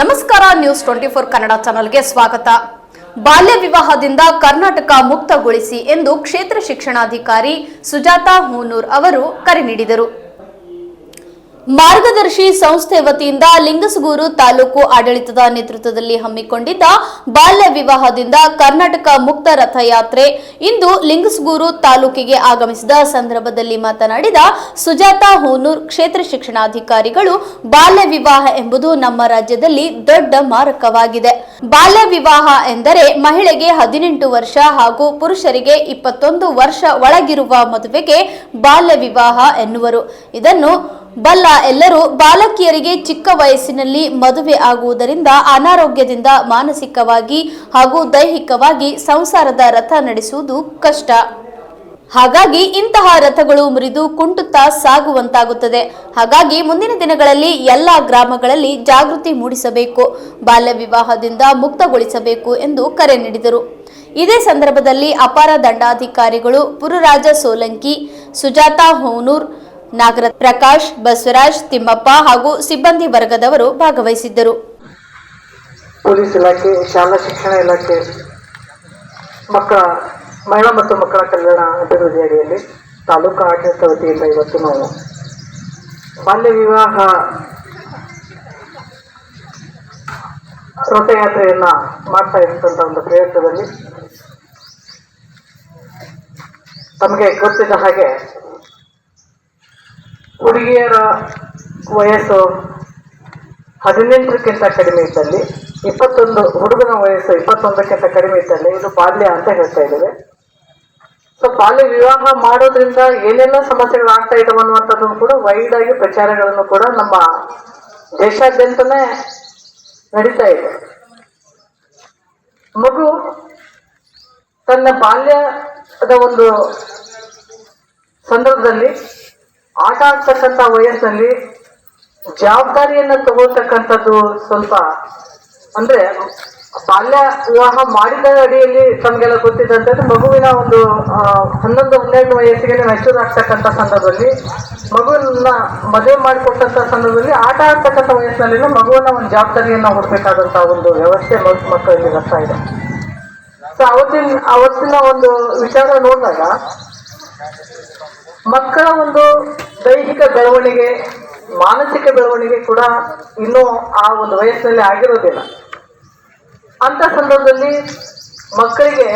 ನಮಸ್ಕಾರ news twenty four Kannada ಚಾನೆಲ್ಗೆ ಸ್ವಾಗತ. ಬಾಲ್ಯ ವಿವಾಹದಿಂದ ಕರ್ನಾಟಕ ಮುಕ್ತಗೊಳಿಸಿ ಎಂದು ಕ್ಷೇತ್ರ ಶಿಕ್ಷಣಾಧಿಕಾರಿ ಸುಜಾತಾ ಹೂನೂರ್ ಅವರು ಕರೆ ನೀಡಿದರು. ಮಾರ್ಗದರ್ಶಿ ಸಂಸ್ಥೆ ವತಿಯಿಂದ ಲಿಂಗಸಗೂರು ತಾಲೂಕು ಆಡಳಿತದ ನೇತೃತ್ವದಲ್ಲಿ ಹಮ್ಮಿಕೊಂಡಿದ್ದ ಬಾಲ್ಯ ವಿವಾಹದಿಂದ ಕರ್ನಾಟಕ ಮುಕ್ತ ರಥಯಾತ್ರೆ. ಇಂದು ಲಿಂಗಸಗೂರು ತಾಲೂಕಿಗೆ ಆಗಮಿಸಿದ ಸಂದರ್ಭದಲ್ಲಿ ಮಾತನಾಡಿದ ಸುಜಾತಾ ಹೂನೂರ್, ಕ್ಷೇತ್ರ ಶಿಕ್ಷಣಾಧಿಕಾರಿಗಳು, ಬಾಲ್ಯ ವಿವಾಹ ಎಂಬುದು ನಮ್ಮ ರಾಜ್ಯದಲ್ಲಿ ದೊಡ್ಡ ಮಾರಕವಾಗಿದೆ. ಬಾಲ್ಯ ವಿವಾಹ ಎಂದರೆ ಮಹಿಳೆಗೆ ಹದಿನೆಂಟು ವರ್ಷ ಹಾಗೂ ಪುರುಷರಿಗೆ ಇಪ್ಪತ್ತೊಂದು ವರ್ಷ ಒಳಗಿರುವ ಮದುವೆಗೆ ಬಾಲ್ಯ ವಿವಾಹ ಎನ್ನುವರು. ಇದನ್ನು ಬಲ್ಲ ಎಲ್ಲರೂ ಬಾಲಕಿಯರಿಗೆ ಚಿಕ್ಕ ವಯಸ್ಸಿನಲ್ಲಿ ಮದುವೆ ಆಗುವುದರಿಂದ ಅನಾರೋಗ್ಯದಿಂದ ಮಾನಸಿಕವಾಗಿ ಹಾಗೂ ದೈಹಿಕವಾಗಿ ಸಂಸಾರದ ರಥ ನಡೆಸುವುದು ಕಷ್ಟ. ಹಾಗಾಗಿ ಇಂತಹ ರಥಗಳು ಮುರಿದು ಕುಂಟುತ್ತಾ ಸಾಗುವಂತಾಗುತ್ತದೆ. ಹಾಗಾಗಿ ಮುಂದಿನ ದಿನಗಳಲ್ಲಿ ಎಲ್ಲ ಗ್ರಾಮಗಳಲ್ಲಿ ಜಾಗೃತಿ ಮೂಡಿಸಬೇಕು, ಬಾಲ್ಯ ವಿವಾಹದಿಂದ ಮುಕ್ತಗೊಳಿಸಬೇಕು ಎಂದು ಕರೆ ನೀಡಿದರು. ಇದೇ ಸಂದರ್ಭದಲ್ಲಿ ಅಪಾರ ದಂಡಾಧಿಕಾರಿಗಳು ಪುರುರಾಜ ಸೋಲಂಕಿ, ಸುಜಾತಾ ಹೋನೂರ್ ನಾಗರತ್ ಪ್ರಕಾಶ್, ಬಸವರಾಜ್, ತಿಮ್ಮಪ್ಪ ಹಾಗೂ ಸಿಬ್ಬಂದಿ ವರ್ಗದವರು ಭಾಗವಹಿಸಿದ್ದರು. ಪೊಲೀಸ್ ಇಲಾಖೆ, ಶಾಲಾ ಶಿಕ್ಷಣ ಇಲಾಖೆ ಮಕ್ಕಳ ಮಹಿಳಾ ಮತ್ತು ಮಕ್ಕಳ ಕಲ್ಯಾಣ ಅಭಿವೃದ್ಧಿ ಅಡಿಯಲ್ಲಿ ತಾಲೂಕು ಆಡಳಿತ ವತಿಯಿಂದ ಇವತ್ತು ನಾವು ಬಾಲ್ಯ ವಿವಾಹ ರಥಯಾತ್ರೆಯನ್ನ ಮಾಡ್ತಾ ಇರ್ತಂತ ಒಂದು ಪ್ರಯತ್ನದಲ್ಲಿ ತಮಗೆ ಗೊತ್ತಿದ್ದ ಹಾಗೆ ಹುಡುಗಿಯರ ವಯಸ್ಸು ಹದಿನೆಂಟಕ್ಕಿಂತ ಕಡಿಮೆ ಇದ್ದಲ್ಲಿ, ಇಪ್ಪತ್ತೊಂದು ಹುಡುಗನ ವಯಸ್ಸು ಇಪ್ಪತ್ತೊಂದಕ್ಕಿಂತ ಕಡಿಮೆ ಇದ್ದಲ್ಲಿ ಇದು ಬಾಲ್ಯ ಅಂತ ಹೇಳ್ತಾ ಇದ್ದೇವೆ. ಸೊ ಬಾಲ್ಯ ವಿವಾಹ ಮಾಡೋದ್ರಿಂದ ಏನೆಲ್ಲ ಸಮಸ್ಯೆಗಳು ಆಗ್ತಾ ಇದಾವೆ ಅನ್ನುವಂಥದ್ದು ಕೂಡ ವೈಡ್ ಆಗಿ ಪ್ರಚಾರಗಳನ್ನು ಕೂಡ ನಮ್ಮ ದೇಶಾದ್ಯಂತನೇ ನಡೀತಾ ಇದೆ. ಮಗು ತನ್ನ ಬಾಲ್ಯದ ಒಂದು ಸಂದರ್ಭದಲ್ಲಿ ಆಟ ಆಗ್ತಕ್ಕಂಥ ವಯಸ್ಸಿನಲ್ಲಿ ಜವಾಬ್ದಾರಿಯನ್ನು ತಗೋತಕ್ಕಂಥದ್ದು ಸ್ವಲ್ಪ, ಅಂದ್ರೆ ಬಾಲ್ಯ ವಿವಾಹ ಮಾಡಿದ ಅಡಿಯಲ್ಲಿ ತಮಗೆಲ್ಲ ಗೊತ್ತಿದ್ದಂತೆ ಮಗುವಿನ ಒಂದು ಹನ್ನೊಂದು, ಹನ್ನೆರಡು ವಯಸ್ಸಿಗೆ ಮೆಚೂರ್ ಆಗ್ತಕ್ಕಂಥ ಸಂದರ್ಭದಲ್ಲಿ ಮಗುವನ್ನ ಮದುವೆ ಮಾಡಿಕೊಟ್ಟಂತ ಸಂದರ್ಭದಲ್ಲಿ ಆಟ ಆಡ್ತಕ್ಕಂಥ ವಯಸ್ಸಿನಲ್ಲಿ ಮಗುವನ್ನ ಒಂದು ಜವಾಬ್ದಾರಿಯನ್ನ ಹೊರಬೇಕಾದಂತ ಒಂದು ವ್ಯವಸ್ಥೆ ಮಕ್- ಮಕ್ಕಳಲ್ಲಿ ಬರ್ತಾ ಇದೆ. ಸೊ ಅವತ್ತಿನ ಅವತ್ತಿನ ಒಂದು ವಿಚಾರ ನೋಡಿದಾಗ ಮಕ್ಕಳ ಒಂದು ದೈಹಿಕ ಬೆಳವಣಿಗೆ, ಮಾನಸಿಕ ಬೆಳವಣಿಗೆ ಕೂಡ ಇನ್ನೂ ಆ ಒಂದು ವಯಸ್ಸಿನಲ್ಲಿ ಆಗಿರೋದಿಲ್ಲ. ಅಂತ ಸಂದರ್ಭದಲ್ಲಿ ಮಕ್ಕಳಿಗೆ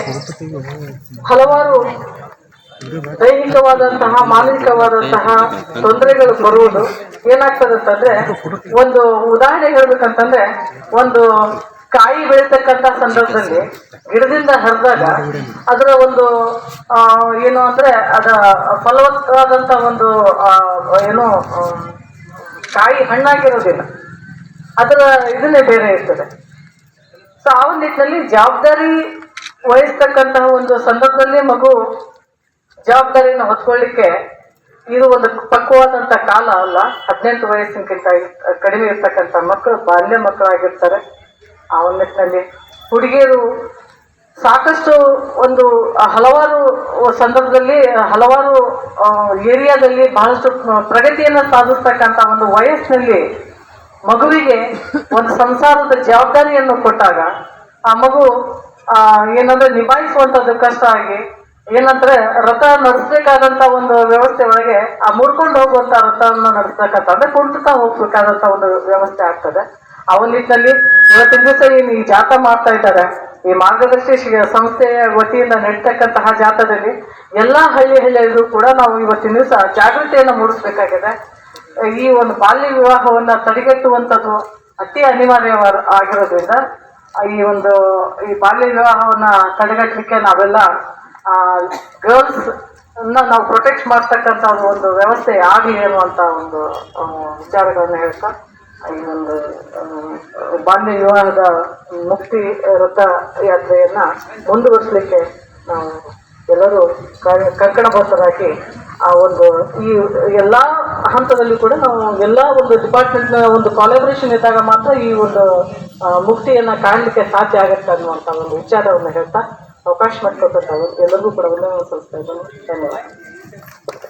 ಹಲವಾರು ದೈಹಿಕವಾದಂತಹ, ಮಾನಸಿಕವಾದಂತಹ ತೊಂದರೆಗಳು ಬರುವುದು ಏನಾಗ್ತದೆ ಅಂತಂದ್ರೆ ಒಂದು ಉದಾಹರಣೆ ಹೇಳ್ಬೇಕಂತಂದ್ರೆ, ಒಂದು ಕಾಯಿ ಬೆಳೀತಕ್ಕಂತ ಸಂದರ್ಭದಲ್ಲಿ ಗಿಡದಿಂದ ಹರಿದಾಗ ಅದರ ಒಂದು ಏನು ಅಂದ್ರೆ ಅದ ಫಲವತ್ತಾದಂತ ಒಂದು ಏನು ಕಾಯಿ ಹಣ್ಣಾಗಿರೋದಿಲ್ಲ. ಅದರ ಇದನ್ನೇ ಬೇರೆ ಇರ್ತದೆ. ಸೊ ಆ ಒಂದು ನಿಟ್ಟಿನಲ್ಲಿ ಜವಾಬ್ದಾರಿ ವಹಿಸ್ತಕ್ಕಂತಹ ಒಂದು ಸಂದರ್ಭದಲ್ಲಿ ಮಗು ಜವಾಬ್ದಾರಿಯನ್ನು ಹೊತ್ಕೊಳ್ಳಿಕ್ಕೆ ಇದು ಒಂದು ಪಕ್ವವಾದಂಥ ಕಾಲ ಅಲ್ಲ. ಹದಿನೆಂಟು ವಯಸ್ಸಿನಕ್ಕಿಂತ ಕಡಿಮೆ ಇರ್ತಕ್ಕಂಥ ಮಕ್ಕಳು, ಬಾಲ್ಯ ಮಕ್ಕಳಾಗಿರ್ತಾರೆ. ಆ ಒಂದು ನಿಟ್ಟಿನಲ್ಲಿ ಹುಡುಗಿಯರು ಸಾಕಷ್ಟು ಒಂದು ಹಲವಾರು ಸಂದರ್ಭದಲ್ಲಿ ಹಲವಾರು ಏರಿಯಾದಲ್ಲಿ ಬಹಳಷ್ಟು ಪ್ರಗತಿಯನ್ನು ಸಾಧಿಸ್ತಕ್ಕಂಥ ಒಂದು ವಯಸ್ಸಿನಲ್ಲಿ ಮಗುವಿಗೆ ಒಂದು ಸಂಸಾರದ ಜವಾಬ್ದಾರಿಯನ್ನು ಕೊಟ್ಟಾಗ ಆ ಮಗು ಏನಂದ್ರೆ ನಿಭಾಯಿಸುವಂಥದ್ದು ಕಷ್ಟ ಆಗಿ, ಏನಂದ್ರೆ ರಥ ನಡೆಸಬೇಕಾದಂತ ಒಂದು ವ್ಯವಸ್ಥೆ ಒಳಗೆ ಆ ಮುರ್ಕೊಂಡು ಹೋಗುವಂತ ರಥವನ್ನು ನಡೆಸ್ತಕ್ಕಂಥ ಅಂದ್ರೆ ಕುಂಟುತ್ತಾ ಹೋಗ್ಬೇಕಾದಂತ ಒಂದು ವ್ಯವಸ್ಥೆ ಆಗ್ತದೆ. ಆ ಒಂದು ನಿಟ್ಟಿನಲ್ಲಿ ಇವತ್ತಿನ ದಿವಸ ಏನು ಈ ಜಾಥಾ ಮಾಡ್ತಾ ಇದ್ದಾರೆ. ಈ ಮಾರ್ಗದರ್ಶಿ ಸಂಸ್ಥೆಯ ವತಿಯಿಂದ ನಡೀತಕ್ಕಂತಹ ಜಾಥಾದಲ್ಲಿ ಎಲ್ಲಾ ಹಳ್ಳಿ ಹಳ್ಳಿಯಲ್ಲೂ ಕೂಡ ನಾವು ಇವತ್ತಿನ ದಿವಸ ಜಾಗೃತಿಯನ್ನು ಮೂಡಿಸ್ಬೇಕಾಗಿದೆ. ಈ ಒಂದು ಬಾಲ್ಯ ವಿವಾಹವನ್ನ ತಡೆಗಟ್ಟುವಂಥದ್ದು ಅತಿ ಅನಿವಾರ್ಯವಾದ ಆಗಿರೋದ್ರಿಂದ ಈ ಒಂದು ಈ ಬಾಲ್ಯ ವಿವಾಹವನ್ನ ತಡೆಗಟ್ಟಲಿಕ್ಕೆ ನಾವೆಲ್ಲ ಗರ್ಲ್ಸ್ ನಾವು ಪ್ರೊಟೆಕ್ಟ್ ಮಾಡ್ತಕ್ಕಂಥ ಒಂದು ವ್ಯವಸ್ಥೆ ಆಗಲಿ ಅನ್ನುವಂಥ ಒಂದು ವಿಚಾರಗಳನ್ನು ಹೇಳ್ತಾ ಈ ಒಂದು ಬಾಲ್ಯ ವಿವಾಹದ ಮುಕ್ತಿ ರಥ ಯಾತ್ರೆಯನ್ನ ಮುಂದುವರಿಸಲಿಕ್ಕೆ ನಾವು ಎಲ್ಲರೂ ಕಂಕಣಬದ್ಧರಾಗಿ ಆ ಒಂದು ಈ ಎಲ್ಲ ಹಂತದಲ್ಲಿ ಕೂಡ ನಾವು ಎಲ್ಲ ಒಂದು ಡಿಪಾರ್ಟ್ಮೆಂಟ್ನ ಒಂದು ಕಾಲಾಬ್ರೇಷನ್ ಇದ್ದಾಗ ಮಾತ್ರ ಈ ಒಂದು ಮುಕ್ತಿಯನ್ನು ಕಾಣಲಿಕ್ಕೆ ಸಾಧ್ಯ ಆಗುತ್ತೆ ಅನ್ನುವಂಥ ಒಂದು ವಿಚಾರವನ್ನು ಹೇಳ್ತಾ ಅವಕಾಶ ಮಾಡಿಕೊಟ್ಟಂತ ಎಲ್ಲರಿಗೂ ಕೂಡ ವಂದನೆ ಧನ್ಯವಾದ.